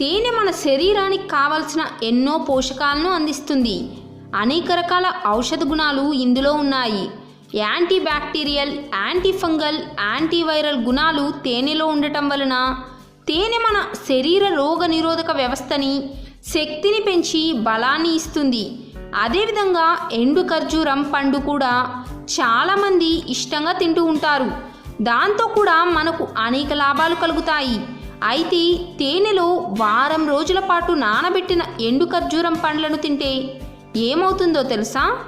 తేనె మన శరీరానికి కావలసిన ఎన్నో పోషకాలను అందిస్తుంది. అనేక రకాల ఔషధ గుణాలు ఇందులో ఉన్నాయి. Anti bacterial anti fungal antiviral గుణాలు తేనెలో ఉండటం వలన తేనె మన శరీర రోగ నిరోధక వ్యవస్థని శక్తిని పెంచి బలాన్ని ఇస్తుంది. అదేవిధంగా ఎండు ఖర్జూరం పండు కూడా చాలామంది ఇష్టంగా తింటూ ఉంటారు. దాంతో కూడా మనకు అనేక లాభాలు కలుగుతాయి. అయితే తేనెలో వారం రోజుల పాటు నానబెట్టిన ఎండు ఖర్జూరం పండ్లను తింటే ఏమవుతుందో తెలుసా?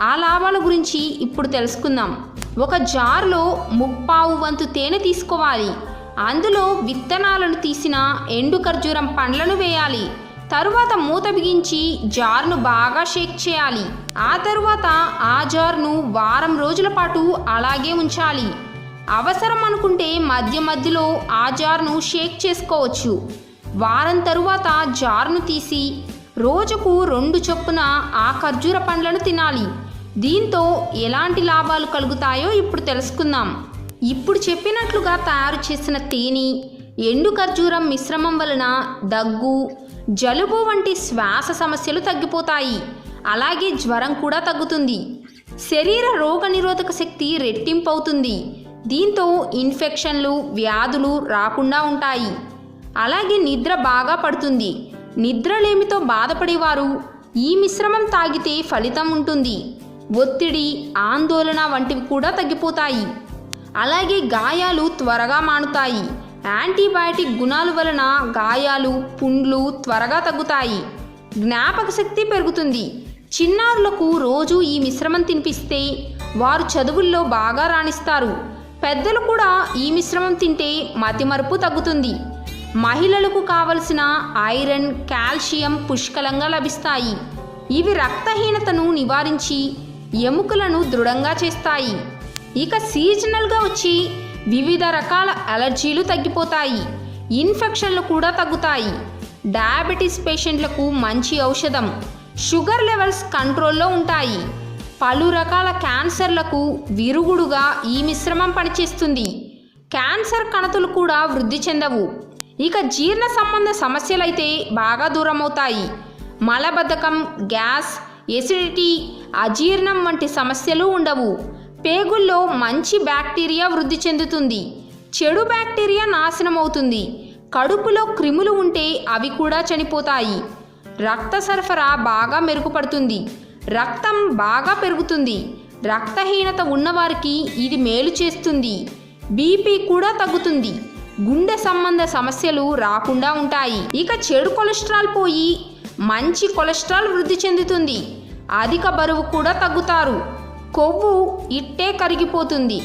ఆ లాభాల గురించి ఇప్పుడు తెలుసుకుందాం. ఒక జార్లో ముప్పావు వంతు తేనె తీసుకోవాలి. అందులో విత్తనాలను తీసిన ఎండు ఖర్జూరం పండ్లను వేయాలి. తరువాత మూత బిగించి జార్ను బాగా షేక్ చేయాలి. ఆ తరువాత ఆ జార్ను వారం రోజుల పాటు అలాగే ఉంచాలి. అవసరం అనుకుంటే మధ్య మధ్యలో ఆ జార్ను షేక్ చేసుకోవచ్చు. వారం తరువాత జార్ను తీసి రోజుకు రెండు చొప్పున ఆ ఖర్జూర పండ్లను తినాలి. దీంతో ఎలాంటి లాభాలు కలుగుతాయో ఇప్పుడు తెలుసుకుందాం. ఇప్పుడు చెప్పినట్లుగా తయారు చేసిన తేనె ఎండు ఖర్జూరం మిశ్రమం వలన దగ్గు జలుబు వంటి శ్వాస సమస్యలు తగ్గిపోతాయి. అలాగే జ్వరం కూడా తగ్గుతుంది. శరీర రోగనిరోధక శక్తి రెట్టింపవుతుంది. దీంతో ఇన్ఫెక్షన్లు వ్యాధులు రాకుండా ఉంటాయి. అలాగే నిద్ర బాగా పడుతుంది. నిద్రలేమితో బాధపడేవారు ఈ మిశ్రమం తాగితే ఫలితం ఉంటుంది. ఒత్తిడి ఆందోళన వంటివి కూడా తగ్గిపోతాయి. అలాగే గాయాలు త్వరగా మానుతాయి. యాంటీబయాటిక్ గుణాలు వలన గాయాలు పుండ్లు త్వరగా తగ్గుతాయి. జ్ఞాపక శక్తి పెరుగుతుంది. చిన్నారులకు రోజు ఈ మిశ్రమం తినిపిస్తే వారు చదువుల్లో బాగా రాణిస్తారు. పెద్దలు కూడా ఈ మిశ్రమం తింటే మతిమరుపు తగ్గుతుంది. మహిళలకు కావలసిన ఐరన్ కాల్షియం పుష్కలంగా లభిస్తాయి. ఇవి రక్తహీనతను నివారించి ఎముకలను దృఢంగా చేస్తాయి. ఇక సీజనల్గా వచ్చి వివిధ రకాల అలర్జీలు తగ్గిపోతాయి. ఇన్ఫెక్షన్లు కూడా తగ్గుతాయి. డయాబెటీస్ పేషెంట్లకు మంచి ఔషధం. షుగర్ లెవెల్స్ కంట్రోల్లో ఉంటాయి. పలు రకాల క్యాన్సర్లకు విరుగుడుగా ఈ మిశ్రమం పనిచేస్తుంది. క్యాన్సర్ కణతులు కూడా వృద్ధి చెందవు. ఇక జీర్ణ సంబంధ సమస్యలైతే బాగా దూరమవుతాయి. మలబద్ధకం గ్యాస్ ఎసిడిటీ అజీర్ణం వంటి సమస్యలు ఉండవు. పేగుల్లో మంచి బ్యాక్టీరియా వృద్ధి చెందుతుంది. చెడు బ్యాక్టీరియా నాశనం అవుతుంది కడుపులో క్రిములు ఉంటే అవి కూడా చనిపోతాయి. రక్త సరఫరా బాగా మెరుగుపడుతుంది. రక్తం బాగా పెరుగుతుంది. రక్తహీనత ఉన్నవారికి ఇది మేలు చేస్తుంది. బీపీ కూడా తగ్గుతుంది. గుండె సంబంధ సమస్యలు రాకుండా ఉంటాయి. ఇక చెడు కొలెస్ట్రాల్ పోయి మంచి కొలెస్ట్రాల్ వృద్ధి చెందుతుంది. అధిక బరువు కూడా తగ్గుతారు. కొవ్వు ఇట్టే కరిగిపోతుంది.